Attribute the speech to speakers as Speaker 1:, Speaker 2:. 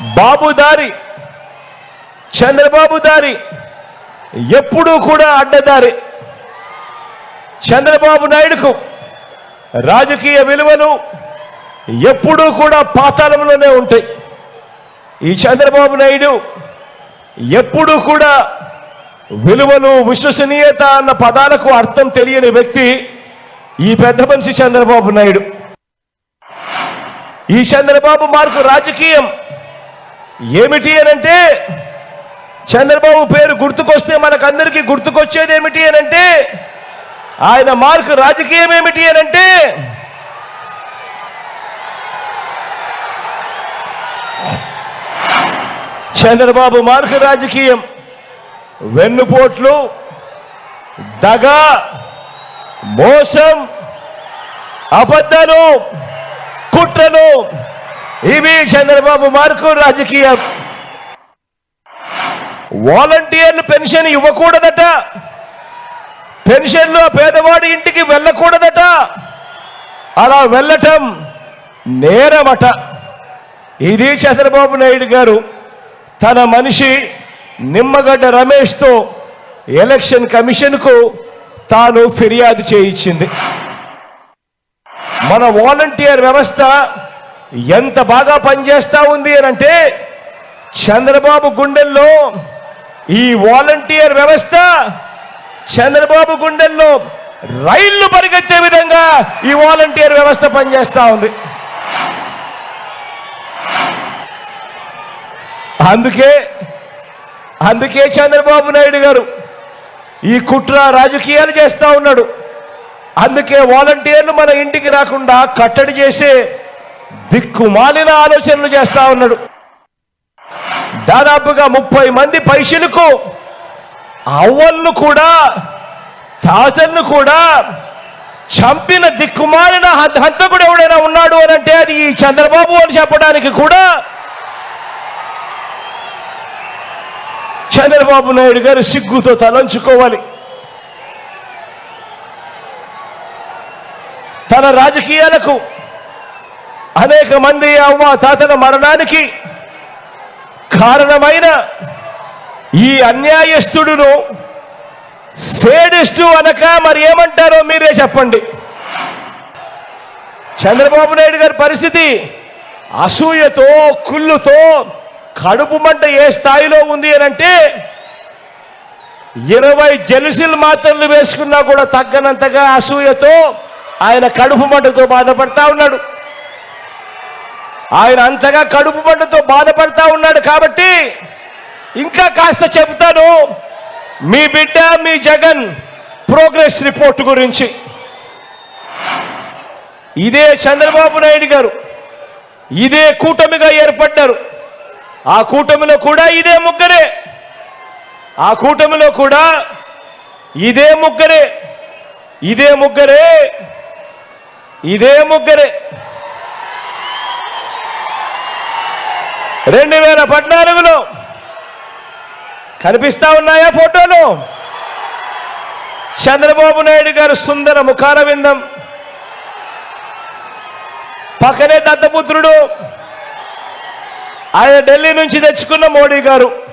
Speaker 1: బాబు దారి చంద్రబాబు దారి ఎప్పుడూ కూడా అడ్డదారి. చంద్రబాబు నాయుడుకు రాజకీయ విలువలు ఎప్పుడూ కూడా పాతాళంలోనే ఉంటాయి. ఈ చంద్రబాబు నాయుడు ఎప్పుడూ కూడా విలువలు విశ్వసనీయత అన్న పదాలకు అర్థం తెలియని వ్యక్తి ఈ పెద్ద మనిషి చంద్రబాబు నాయుడు. ఈ చంద్రబాబు మార్కు రాజకీయం. ఏమిటి అనంటే చంద్రబాబు పేరు గుర్తుకొస్తే మనకందరికీ గుర్తుకొచ్చేది ఏమిటి అనంటే ఆయన మార్కు రాజకీయం ఏమిటి అనంటే చంద్రబాబు మార్కు రాజకీయం వెన్నుపోట్లు దగ మోసం అబద్ధాలు కుట్రను ఇవి చంద్రబాబు మార్కు రాజకీయం. వాలంటీర్లు పెన్షన్ ఇవ్వకూడదట. పెన్షన్లు ఆ పేదవాడి ఇంటికి వెళ్ళకూడదట. అలా వెళ్ళటం నేరమట. ఇది చంద్రబాబు నాయుడు గారు తన మనిషి నిమ్మగడ్డ రమేష్తో ఎలక్షన్ కమిషన్కు తాను ఫిర్యాదు చేయించింది. మన వాలంటీర్ వ్యవస్థ ఎంత బాగా పనిచేస్తూ ఉంది అని అంటే చంద్రబాబు గుండెల్లో ఈ వాలంటీర్ వ్యవస్థ చంద్రబాబు గుండెల్లో రైళ్ళు పరిగెత్తే విధంగా ఈ వాలంటీర్ వ్యవస్థ పనిచేస్తూ ఉంది. అందుకే అందుకే చంద్రబాబు నాయుడు గారు ఈ కుట్ర రాజకీయాలు చేస్తూ ఉన్నాడు. అందుకే వాలంటీర్లు మన ఇంటికి రాకుండా కట్టడి చేసే దిక్కుమాలిన ఆలోచనలు చేస్తా ఉన్నాడు. దాదాపుగా ముప్పై మంది పైసలకు అవ్వలను కూడా తాతలను కూడా చంపిన దిక్కుమాలిన హంతకుడు ఎవడైనా ఉన్నాడు అని అంటే అది ఈ చంద్రబాబు అని చెప్పడానికి కూడా చంద్రబాబు నాయుడు గారు సిగ్గుతో తలంచుకోవాలి. తన రాజకీయాలకు అనేక మంది అవ్వ తాతల మరణానికి కారణమైన ఈ అన్యాయస్తుడును సేడిస్టు అనక మరి ఏమంటారో మీరే చెప్పండి. చంద్రబాబు నాయుడు గారి పరిస్థితి అసూయతో కుళ్ళుతో కడుపు మంట ఏ స్థాయిలో ఉంది అని అంటే ఇరవై జెలుసులు మాత్రలు వేసుకున్నా కూడా తగ్గనంతగా అసూయతో ఆయన కడుపు మంటతో బాధపడతా ఉన్నాడు. ఆయన అంతగా కడుపు పండుతో బాధపడతా ఉన్నాడు కాబట్టి ఇంకా కాస్త చెబుతాను. మీ బిడ్డ మీ జగన్ ప్రోగ్రెస్ రిపోర్ట్ గురించి. ఇదే చంద్రబాబు నాయుడు గారు ఇదే కూటమిగా ఏర్పడ్డారు. ఆ కూటమిలో కూడా ఇదే ముగ్గురే. ఆ కూటమిలో కూడా ఇదే ముగ్గురే. ఇదే ముగ్గురే. ఇదే ముగ్గురే. రెండు వేల పద్నాలుగులో కనిపిస్తా ఉన్నాయా ఫోటోలు? చంద్రబాబు నాయుడు గారు సుందర ముఖార విందం పక్కనే దత్తపుత్రుడు. ఆయన ఢిల్లీ నుంచి తెచ్చుకున్న మోడీ గారు.